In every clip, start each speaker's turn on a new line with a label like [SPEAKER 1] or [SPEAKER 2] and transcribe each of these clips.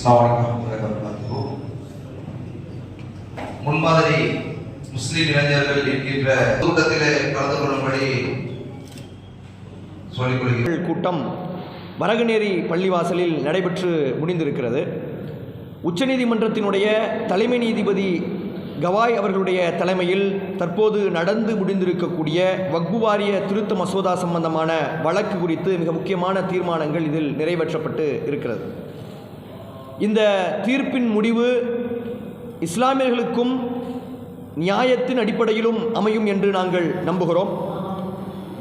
[SPEAKER 1] அஸ்ஸலாமு முன்மாதிரி முஸ்லிம் இளைஞர்கள் என்கின்ற கூட்டத்திலே கலந்து கொள்ளும்படி சொல்லிக்
[SPEAKER 2] கூட்டம் வரகுநேரி பள்ளிவாசலில் நடைபெற்று முடிந்திருக்கிறது. உச்சநீதிமன்றத்தினுடைய தலைமை நீதிபதி கவாய் அவர்களுடைய தலைமையில் தற்போது நடந்து முடிந்திருக்கக்கூடிய வக்பு வாரிய திருத்த மசோதா சம்பந்தமான வழக்கு குறித்து மிக முக்கியமான தீர்மானங்கள் இதில் நிறைவேற்றப்பட்டு இருக்கிறது. இந்த தீர்ப்பின் முடிவு இஸ்லாமியர்களுக்கும் நியாயத்தின் அடிப்படையிலும் அமையும் என்று நாங்கள் நம்புகிறோம்.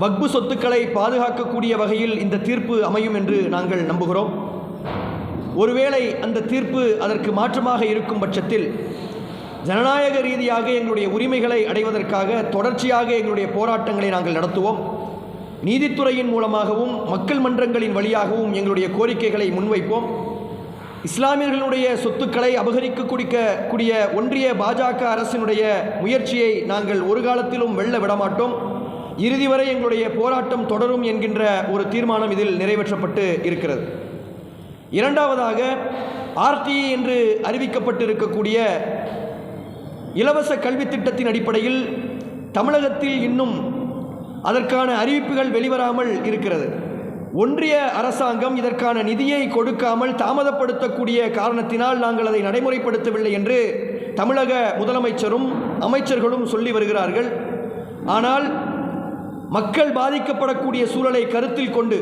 [SPEAKER 2] வக்பு சொத்துக்களை பாதுகாக்கக்கூடிய வகையில் இந்த தீர்ப்பு அமையும் என்று நாங்கள் நம்புகிறோம். ஒருவேளை அந்த தீர்ப்பு அதற்கு மாற்றமாக இருக்கும் பட்சத்தில் ஜனநாயக ரீதியாக எங்களுடைய உரிமைகளை அடைவதற்காக தொடர்ச்சியாக எங்களுடைய போராட்டங்களை நாங்கள் நடத்துவோம். நீதித்துறையின் மூலமாகவும் மக்கள் மன்றங்களின் வழியாகவும் எங்களுடைய கோரிக்கைகளை முன்வைப்போம். இஸ்லாமியர்களுடைய சொத்துக்களை அபகரிக்க குடிக்க கூடிய ஒன்றிய பாஜக அரசினுடைய முயற்சியை நாங்கள் ஒரு காலத்திலும் வெல்ல விடமாட்டோம். இறுதி வரை எங்களுடைய போராட்டம் தொடரும் என்கின்ற ஒரு தீர்மானம் இதில் நிறைவேற்றப்பட்டு இருக்கிறது. இரண்டாவதாக ஆர்டிஇ என்று அறிவிக்கப்பட்டிருக்கக்கூடிய இலவச கல்வி திட்டத்தின் அடிப்படையில் தமிழகத்தில் இன்னும் அதற்கான அறிவிப்புகள் வெளிவராமல் இருக்கிறது. ஒன்றிய அரசாங்கம் இதற்கான நிதியை கொடுக்காமல் தாமதப்படுத்தக்கூடிய காரணத்தினால் நாங்கள் அதை நடைமுறைப்படுத்தவில்லை என்று தமிழக முதலமைச்சரும் அமைச்சர்களும் சொல்லி வருகிறார்கள். ஆனால் மக்கள் பாதிக்கப்படக்கூடிய சூழலை கருத்தில் கொண்டு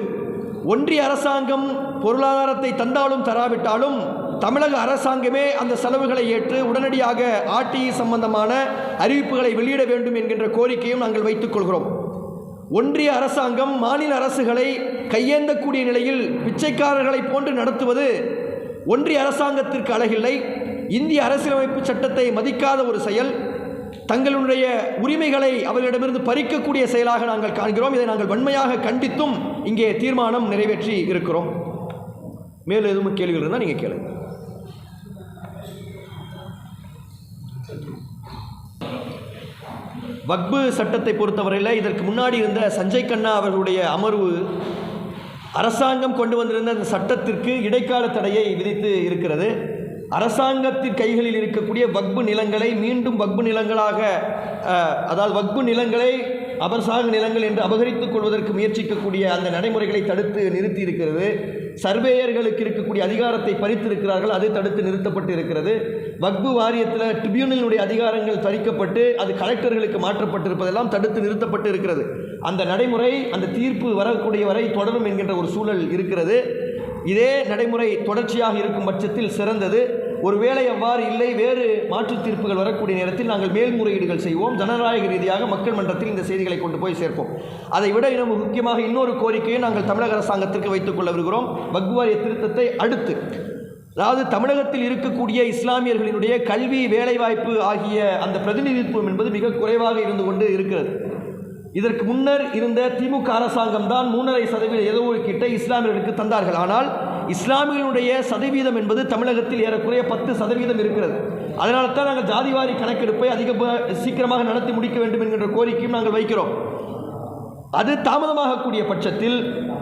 [SPEAKER 2] ஒன்றிய அரசாங்கம் பொருளாதாரத்தை தந்தாலும் தராவிட்டாலும் தமிழக அரசாங்கமே அந்த செலவுகளை ஏற்று உடனடியாக ஆர்டிஇ சம்பந்தமான அறிவிப்புகளை வெளியிட வேண்டும் என்கின்ற கோரிக்கையும் நாங்கள் வைத்துக் கொள்கிறோம். ஒன்றிய அரசாங்கம் மாநில அரசுகளை கையேந்தக்கூடிய நிலையில் பிச்சைக்காரர்களைப் போன்று நடத்துவது ஒன்றிய அரசாங்கத்திற்கு அழகில்லை. இந்திய அரசியலமைப்பு சட்டத்தை மதிக்காத ஒரு செயல். தங்களுடைய உரிமைகளை அவர்களிடமிருந்து பறிக்கக்கூடிய செயலாக நாங்கள் காண்கிறோம். இதை நாங்கள் வன்மையாக கண்டித்தும் இங்கே தீர்மானம் நிறைவேற்றி இருக்கிறோம். மேலும் எதுவும் கேள்விகள் இருந்தால் நீங்கள் கேளுங்க. வக்பு சட்டத்தை பொறுத்தவரையில் இதற்கு முன்னாடி இருந்த சஞ்சய் கண்ணா அவர்களுடைய அமர்வு அரசாங்கம் கொண்டு வந்திருந்த அந்த சட்டத்திற்கு இடைக்கால தடையை விதித்து இருக்கிறது. அரசாங்கத்தின் கைகளில் இருக்கக்கூடிய வக்பு நிலங்களை மீண்டும் வக்பு நிலங்களாக அதாவது வக்பு நிலங்களை அபர்சாக நிலங்கள் என்று அபகரித்துக் கொள்வதற்கு முயற்சிக்கக்கூடிய அந்த நடைமுறைகளை தடுத்து நிறுத்தி இருக்கிறது சர்வேயர்களுக்கு இருக்கக்கூடிய அதிகாரத்தை பறித்திருக்கிறார்கள் அது தடுத்து நிறுத்தப்பட்டு இருக்கிறது வக்பு வாரியத்தில் ட்ரிபியூனலினுடைய அதிகாரங்கள் பறிக்கப்பட்டு அது கலெக்டர்களுக்கு மாற்றப்பட்டிருப்பதெல்லாம் தடுத்து நிறுத்தப்பட்டு இருக்கிறது அந்த நடைமுறை அந்த தீர்ப்பு வரக்கூடிய வரை தொடரும் என்கின்ற ஒரு சூழல் இருக்கிறது. இதே நடைமுறை தொடர்ச்சியாக இருக்கும் பட்சத்தில் சிறந்தது. ஒருவேளை அவ்வாறு இல்லை வேறு மாற்று தீர்ப்புகள் வரக்கூடிய நேரத்தில் நாங்கள் மேல்முறையீடுகள் செய்வோம். ஜனநாயக ரீதியாக மக்கள் மன்றத்தில் இந்த செய்திகளை கொண்டு போய் சேர்ப்போம். அதை விட இன்னும் முக்கியமாக இன்னொரு கோரிக்கையை நாங்கள் தமிழக அரசாங்கத்திற்கு வைத்துக் கொள்ள வருகிறோம் வக்வாரிய திருத்தத்தை அடுத்து. அதாவது தமிழகத்தில் இருக்கக்கூடிய இஸ்லாமியர்களினுடைய கல்வி வேலைவாய்ப்பு ஆகிய அந்த பிரதிநிதித்துவம் என்பது மிக குறைவாக இருந்து கொண்டு இருக்கிறது. இதற்கு முன்னர் இருந்த திமுக அரசாங்கம் தான் மூன்றரை சதவீத இடஒதுக்கீட்டை இஸ்லாமியர்களுக்கு தந்தார்கள். ஆனால் இஸ்லாமியர்களுடைய சதவீதம் என்பது தமிழகத்தில் ஏறக்குறைய பத்து சதவீதம் இருக்கிறது. அதனால தான் நாங்கள் ஜாதிவாரி கணக்கெடுப்பை அதிக சீக்கிரமாக நடத்தி முடிக்க வேண்டும் என்கின்ற கோரிக்கையும் நாங்கள் வைக்கிறோம். அது தாமதமாகக்கூடிய பட்சத்தில்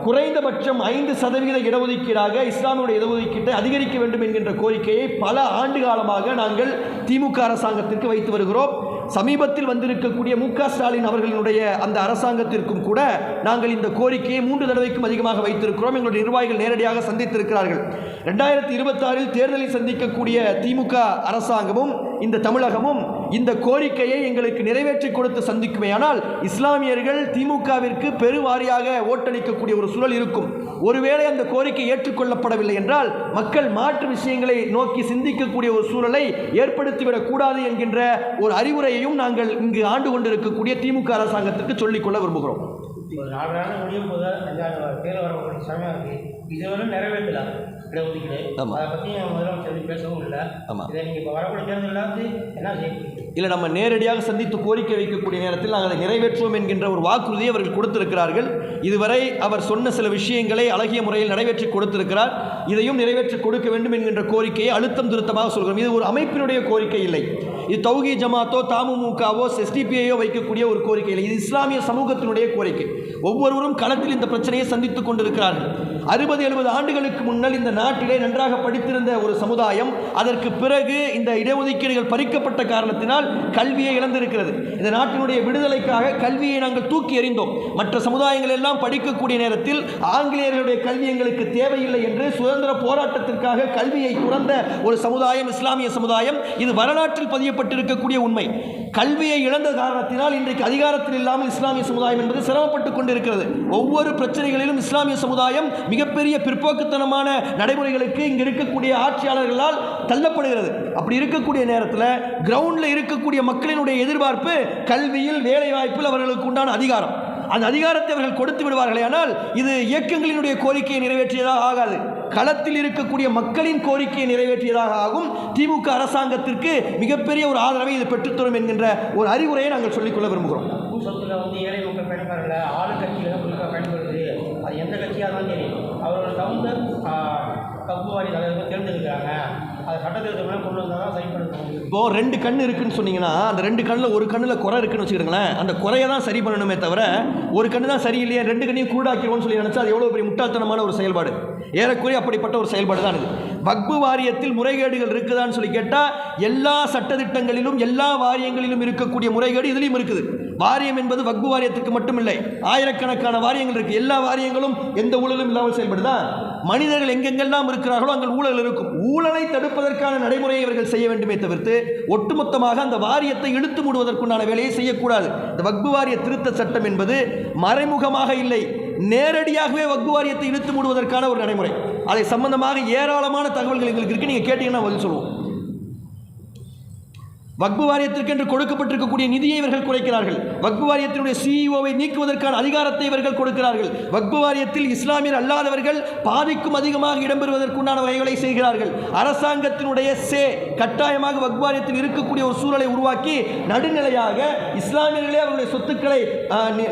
[SPEAKER 2] குறைந்தபட்சம் ஐந்து சதவீத இடஒதுக்கீடாக இஸ்லாமியுடைய இடஒதுக்கீட்டை அதிகரிக்க வேண்டும் என்கின்ற கோரிக்கையை பல ஆண்டு காலமாக நாங்கள் திமுக அரசாங்கத்திற்கு வைத்து வருகிறோம். சமீபத்தில் வந்திருக்கக்கூடிய மு க ஸ்டாலின் அவர்களினுடைய அந்த அரசாங்கத்திற்கும் கூட நாங்கள் இந்த கோரிக்கையை மூன்று தடவைக்கும் அதிகமாக வைத்திருக்கிறோம். எங்களுடைய நிர்வாகிகள் நேரடியாக சந்தித்திருக்கிறார்கள். ரெண்டாயிரத்தி இருபத்தாறில் தேர்தலை சந்திக்கக்கூடிய திமுக அரசாங்கமும் இந்த தமிழகமும் இந்த கோரிக்கையை எங்களுக்கு நிறைவேற்றி கொடுத்து சந்திக்குமேயானால் இஸ்லாமியர்கள் திமுகவிற்கு பெருவாரியாக ஓட்டளிக்கக்கூடிய ஒரு சூழல் இருக்கும். ஒருவேளை அந்த கோரிக்கை ஏற்றுக்கொள்ளப்படவில்லை என்றால் மக்கள் மாற்று விஷயங்களை நோக்கி சிந்திக்கக்கூடிய ஒரு சூழலை ஏற்படுத்திவிடக் கூடாது என்கின்ற ஒரு அறிவுரையையும் நாங்கள் இங்கு ஆண்டு கொண்டிருக்கக்கூடிய திமுக அரசாங்கத்திற்கு சொல்லிக்கொள்ள விரும்புகிறோம்.
[SPEAKER 3] ஒரு நாலு நாள் முடியும் போது அஞ்சாறு பேர் வரக்கூடிய சமயம் இருக்கு. இதுவரை நிறைவேற்றல இடஒதுக்கீடு. அதை பற்றி முதலமைச்சர் பேசவும் இல்லை.
[SPEAKER 2] ஆமா.
[SPEAKER 3] இதை நீங்கள் இப்போ வரக்கூடிய தேர்தலில் வந்து என்ன செய்ய?
[SPEAKER 2] இல்லை நம்ம நேரடியாக சந்தித்து கோரிக்கை வைக்கக்கூடிய நேரத்தில் நாங்கள் அதை நிறைவேற்றுவோம் என்கின்ற ஒரு வாக்குறுதியை அவர்கள் கொடுத்திருக்கிறார்கள். இதுவரை அவர் சொன்ன சில விஷயங்களை அழகிய முறையில் நிறைவேற்றி கொடுத்திருக்கிறார். இதையும் நிறைவேற்றி கொடுக்க வேண்டும் என்கின்ற கோரிக்கையை அழுத்தம் திருத்தமாக சொல்கிறோம். இது ஒரு அமைப்பினுடைய கோரிக்கை இல்லை. இது தௌஹி ஜமாத்தோ தமுமுகவோ எஸ்டிபிஐயோ வைக்கக்கூடிய ஒரு கோரிக்கை இல்லை. இது இஸ்லாமிய சமூகத்தினுடைய கோரிக்கை. ஒவ்வொருவரும் களத்தில் இந்த பிரச்சனையை சந்தித்துக் கொண்டிருக்கிறார்கள். அறுபது எழுபது ஆண்டுகளுக்கு முன்னால் இந்த நாட்டிலே நன்றாக படித்திருந்த ஒரு சமுதாயம் அதற்கு பிறகு இந்த இடஒதுக்கீடுகள் பறிக்கப்பட்ட காரணத்தினால் கல்வியை இழந்திருக்கிறது. இந்த நாட்டினுடைய விடுதலைக்காக கல்வியை நாங்கள் தூக்கி எறிந்தோம். மற்ற சமுதாயங்கள் எல்லாம் படிக்கக்கூடிய நேரத்தில் ஆங்கிலேயர்களுடைய கல்வி எங்களுக்கு தேவையில்லை என்று சுதந்திர போராட்டத்திற்காக கல்வியை துறந்த ஒரு சமுதாயம் இஸ்லாமிய சமுதாயம் இது வரலாற்றில் பதியப்பட்டிருக்கக்கூடிய உண்மை. கல்வியை இழந்த காரணத்தினால் இன்றைக்கு அதிகாரத்தில் இல்லாமல் இஸ்லாமிய சமுதாயம் என்பது சிரமப்பட்டு கொண்டிருக்கிறது. ஒவ்வொரு பிரச்சனைகளிலும் இஸ்லாமிய சமுதாயம் மிகப்பெரிய பிற்போக்குத்தனமான நடைமுறைகளுக்கு இங்கு இருக்கக்கூடிய ஆட்சியாளர்களால் தள்ளப்படுகிறது. அப்படி இருக்கக்கூடிய நேரத்தில் கிரவுண்டில் இருக்கக்கூடிய மக்களினுடைய எதிர்பார்ப்பு கல்வியில் வேலைவாய்ப்பில் அவர்களுக்கு உண்டான அதிகாரம். அந்த அதிகாரத்தை அவர்கள் கொடுத்து விடுவார்களே ஆனால் இது இயக்கங்களினுடைய கோரிக்கையை நிறைவேற்றியதாக ஆகாது. களத்தில் இருக்கக்கூடிய மக்களின் கோரிக்கையை நிறைவேற்றியதாக ஆகும். திமுக அரசாங்கத்திற்கு மிகப்பெரிய ஒரு ஆதரவை இது பெற்றுத்தரும் என்கின்ற ஒரு அறிவுரையை நாங்கள் சொல்லிக்கொள்ள விரும்புகிறோம்.
[SPEAKER 3] தகுந்த கப்புவாரி தலைவர்கள் தேர்ந்தெடுக்கிறாங்க. அது சட்டத்திருத்தம் கொண்டு வந்தால் தான் செயல்படுத்த முடியும்.
[SPEAKER 2] இப்போ ரெண்டு கண் இருக்குன்னு சொன்னீங்கன்னா அந்த ரெண்டு கண்ணில் ஒரு கண்ணில் குறை இருக்குன்னு வச்சுக்கிறீங்களேன் அந்த குறையை தான் சரி பண்ணணுமே தவிர ஒரு கண்ணு தான் சரியில்லையே ரெண்டு கண்ணையும் கூடாக்கிடுவோம்னு சொல்லி நினச்சா அது எவ்வளோ பெரிய முட்டாள்தனமான ஒரு செயல்பாடு. ஏறக்குறைய அப்படிப்பட்ட ஒரு செயல்பாடு தான் இது. வக்பு வாரியத்தில் முறைகேடுகள் இருக்குதான்னு சொல்லி கேட்டால் எல்லா சட்டத்திட்டங்களிலும் எல்லா வாரியங்களிலும் இருக்கக்கூடிய முறைகேடு இதுலேயும் இருக்குது. வாரியம் என்பது வக்பு வாரியத்துக்கு மட்டும் இல்லை ஆயிரக்கணக்கான வாரியங்கள் இருக்குது எல்லா வாரியங்களும் எந்த ஊழலும் இல்லாமல் செயல்படுதா? மனிதர்கள் எங்கெங்கெல்லாம் இருக்கிறார்களோ அங்கே ஊழல் இருக்கும். ஊழலை தடுப்பதற்கான நடைமுறையை இவர்கள் செய்ய வேண்டுமே தவிர்த்து ஒட்டுமொத்தமாக அந்த வாரியத்தை இழுத்து மூடுவதற்குண்டான வேலையை செய்யக்கூடாது. இந்த வக்பு வாரிய திருத்த சட்டம் என்பது மறைமுகமாக இல்லை. நேரடியாகவே வக்பு வாரியத்தை இழுத்து மூடுவதற்கான ஒரு நடைமுறை. அதை சம்பந்தமாக ஏராளமான தகவல்கள் எங்களுக்கு இருக்குது நீங்கள் கேட்டிங்கன்னா பதில் சொல்லுவோம். வக்பு வாரியத்திற்கென்று கொடுக்கப்பட்டிருக்கக்கூடிய நிதியை இவர்கள் குறைக்கிறார்கள். வக்பு வாரியத்தினுடைய சிஇஓவை நீக்குவதற்கான அதிகாரத்தை இவர்கள் கொடுக்கிறார்கள். வக்பு வாரியத்தில் இஸ்லாமியர் அல்லாதவர்கள் பாதிக்கும் அதிகமாக இடம்பெறுவதற்குண்டான வகைகளை செய்கிறார்கள். அரசாங்கத்தினுடைய சே கட்டாயமாக வக்பு வாரியத்தில் இருக்கக்கூடிய ஒரு சூழலை உருவாக்கி நடுநிலையாக இஸ்லாமியர்களே அவருடைய சொத்துக்களை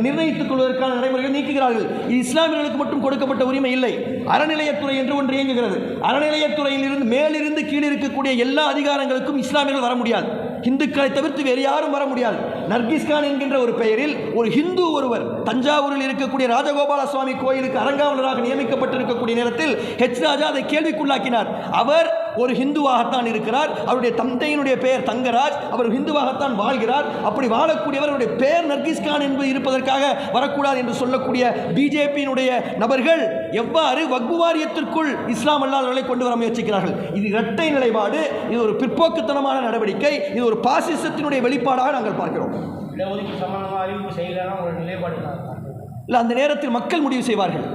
[SPEAKER 2] நிர்ணயித்துக் கொள்வதற்கான நடைமுறைகளை நீக்குகிறார்கள். இது இஸ்லாமியர்களுக்கு மட்டும் கொடுக்கப்பட்ட உரிமை இல்லை. அறநிலையத்துறை என்று ஒன்று இயங்குகிறது. அறநிலையத்துறையில் இருந்து மேலிருந்து கீழிருக்கக்கூடிய எல்லா அதிகாரங்களுக்கும் இஸ்லாமியர்கள் வர முடியாது. இந்துக்களை தவிர்த்து வேறு யாரும் வர முடியாது. நர்கிஸ்கான் என்கின்ற ஒரு பெயரில் ஒரு ஹிந்து ஒருவர் தஞ்சாவூரில் இருக்கக்கூடிய ராஜகோபால சுவாமி கோயிலுக்கு அரங்காவலராக நியமிக்கப்பட்டிருக்கக்கூடிய நேரத்தில் ஹெச் ராஜா அதை கேள்விக்குள்ளாக்கினார். அவர் ஒரு ஹிந்துவாகத்தான் இருக்கிறார். அவருடைய தந்தையினுடைய பெயர் தங்கராஜ். அவர் ஹிந்துவாகத்தான் வாழ்கிறார். அப்படி வாழக்கூடியவர் அவருடைய பெயர் நர்கிஸ்கான் என்பது இருப்பதற்காக வரக்கூடாது என்று சொல்லக்கூடிய பிஜேபியினுடைய நபர்கள் எவ்வாறு வக்பு வாரியத்திற்குள் இஸ்லாம் அல்லாதவர்களை கொண்டு வர முயற்சிக்கிறார்கள்? இது இரட்டை நிலைப்பாடு. இது ஒரு பிற்போக்குத்தனமான நடவடிக்கை. இது ஒரு பாசிசத்தினுடைய வெளிப்பாடாக நாங்கள் பார்க்கிறோம்.
[SPEAKER 3] இடஒதுக்கீடு சம்பந்தமாக அறிவிப்பு செய்யலைன்னா ஒரு நிலைப்பாடு நான்
[SPEAKER 2] இல்லை அந்த நேரத்தில் மக்கள் முடிவு செய்வார்கள்.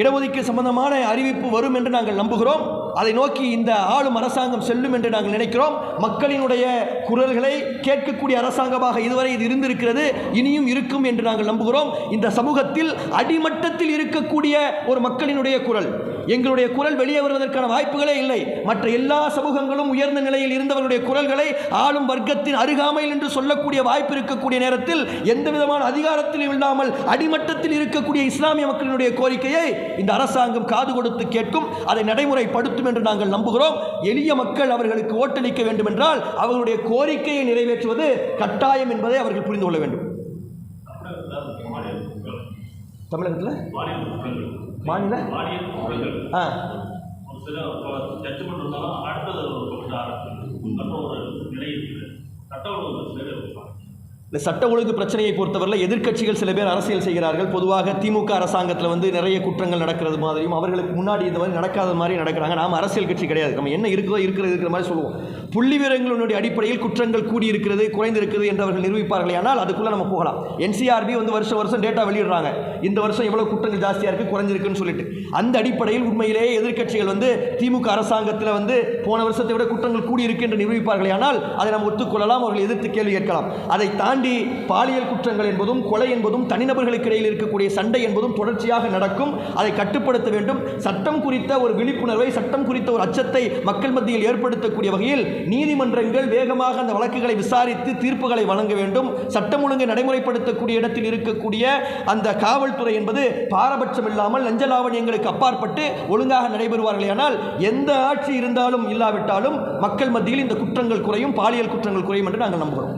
[SPEAKER 2] இடஒதுக்கீடு சம்பந்தமான அறிவிப்பு வரும் என்று நாங்கள் நம்புகிறோம். அதை நோக்கி இந்த ஆளும் அரசாங்கம் செல்லும் என்று நாங்கள் நினைக்கிறோம். மக்களினுடைய குரல்களை கேட்கக்கூடிய அரசாங்கமாக இதுவரை இது இருந்திருக்கிறது. இனியும் இருக்கும் என்று நாங்கள் நம்புகிறோம். இந்த சமூகத்தில் அடிமட்டத்தில் இருக்கக்கூடிய ஒரு மக்களினுடைய குரல். எங்களுடைய குரல் வெளியே வருவதற்கான வாய்ப்புகளே இல்லை. மற்ற எல்லா சமூகங்களும் உயர்ந்த நிலையில் இருந்தவர்களுடைய குரல்களை ஆளும் வர்க்கத்தின் அருகாமையில் என்று சொல்லக்கூடிய வாய்ப்பு இருக்கக்கூடிய நேரத்தில் எந்த விதமான அதிகாரத்திலும் இல்லாமல் அடிமட்டத்தில் இருக்கக்கூடிய இஸ்லாமிய மக்களினுடைய கோரிக்கையை இந்த அரசாங்கம் காது கொடுத்து கேட்கும். அதை நடைமுறைப்படுத்தும் என்று நாங்கள் நம்புகிறோம். எளிய மக்கள் அவர்களுக்கு ஓட்டளிக்க வேண்டும் என்றால் அவர்களுடைய கோரிக்கையை நிறைவேற்றுவது கட்டாயம் என்பதை அவர்கள் புரிந்து கொள்ள வேண்டும். தமிழகத்தில்? மாநில? ஆ.
[SPEAKER 4] அடுத்தது ஒரு நிலை இருக்குது.
[SPEAKER 2] இந்த சட்ட ஒழுங்கு பிரச்சனையை பொறுத்தவரையில் எதிர்க்கட்சிகள் சில பேர் அரசியல் செய்கிறார்கள். பொதுவாக திமுக அரசாங்கத்தில் வந்து நிறைய குற்றங்கள் நடக்கிறது மாதிரியும் அவர்களுக்கு முன்னாடி இந்த மாதிரி நடக்காத மாதிரி நடக்கிறாங்க. நாம் அரசியல் கட்சி கிடையாது. நம்ம என்ன இருக்குதோ இருக்கிறது இருக்கிற மாதிரி சொல்லுவோம். புள்ளி விவரங்களினுடைய அடிப்படையில் குற்றங்கள் கூடியிருக்கிறது குறைந்திருக்கிறது என்று அவர்கள் நிரூபிப்பார்கள் ஆனால் அதுக்குள்ளே நம்ம போகலாம். என்சிஆர்பி வந்து வருஷம் வருஷம் டேட்டா வெளியிடுறாங்க. இந்த வருஷம் எவ்வளோ குற்றங்கள் ஜாஸ்தியாக இருக்குது குறைஞ்சிருக்குன்னு சொல்லிட்டு. அந்த அடிப்படையில் உண்மையிலேயே எதிர்க்கட்சிகள் வந்து திமுக அரசாங்கத்தில் வந்து போன வருஷத்தை விட குற்றங்கள் கூடியிருக்கு என்று நிரூபிப்பார்கள் ஆனால் அதை நாம் ஒத்துக்கொள்ளலாம். அவர்கள் எதிர்த்து கேள்வி கேட்கலாம். அதை தாண்டி பாலியல் குற்றங்கள் என்பதும் கொலை என்பதும் தனிநபர்களுக்கு இடையில் இருக்கக்கூடிய சண்டை என்பதும் தொடர்ச்சியாக நடக்கும். அதை கட்டுப்படுத்த வேண்டும். சட்டம் குறித்த ஒரு விழிப்புணர்வை சட்டம் குறித்த ஒரு அச்சத்தை மக்கள் மத்தியில் ஏற்படுத்தக்கூடிய வகையில் நீதிமன்றங்கள் வேகமாக அந்த வழக்குகளை விசாரித்து தீர்ப்புகளை வழங்க வேண்டும். சட்டம் ஒழுங்கை நடைமுறைப்படுத்தக்கூடிய இடத்தில் இருக்கக்கூடிய அந்த காவல்துறை என்பது பாரபட்சம் இல்லாமல் லஞ்ச லாவணியங்களுக்கு அப்பாற்பட்டு ஒழுங்காக நடைபெறுவார்களேயானால் எந்த ஆட்சி இருந்தாலும் இல்லாவிட்டாலும் மக்கள் மத்தியில் இந்த குற்றங்கள் குறையும் பாலியல் குற்றங்கள் குறையும் என்று நாங்கள் நம்புகிறோம்.